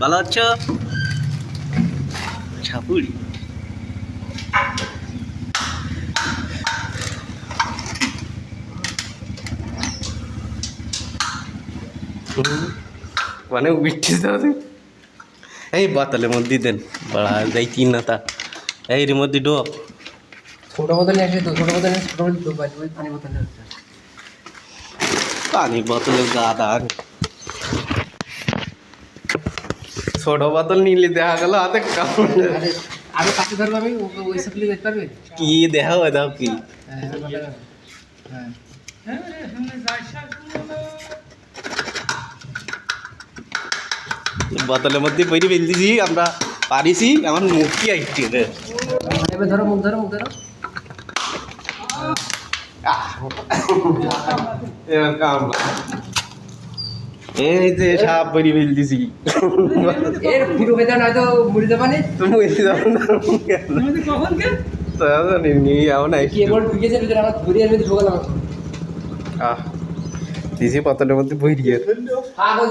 ভালো আছো? ছাপুরি মানে উঠছিস এই বোতলের মধ্যে দেন। বড়া যাই তিন না তা। এই রে মধ্যে ডো ছোট বোতল আসলে তো ছোট বোতল ছোট বোতল পানি বোতল পানি বোতলের গাদা ছোট বোতল নিলে দেখা গেল হাতে আরও কাছে ধরবে আমি ওই সাপ্লি দেখতে পারবে? কি দেখা হয় দাও কি? হ্যাঁ। বোতলের মধ্যে বইটি ফেলতেছি আমরা পারিছি আমার মুখ কি আইটি রে ধরো মুখ ধরো মুখ ধরো। এবার কামলা এই যে সাপ বইটি ফেলতেছি। এর ফিরো বেদা নয়তো মুড়ি দেবা নি। তুমি এসে যাও না কখন কে? তা জানি নিয়ে যাও না কি এবার ঢুকেছে ভিতরে আমার ধরে আমি ঢোকালাম। আহ দিছি বোতলের মধ্যে বই দিয়ে।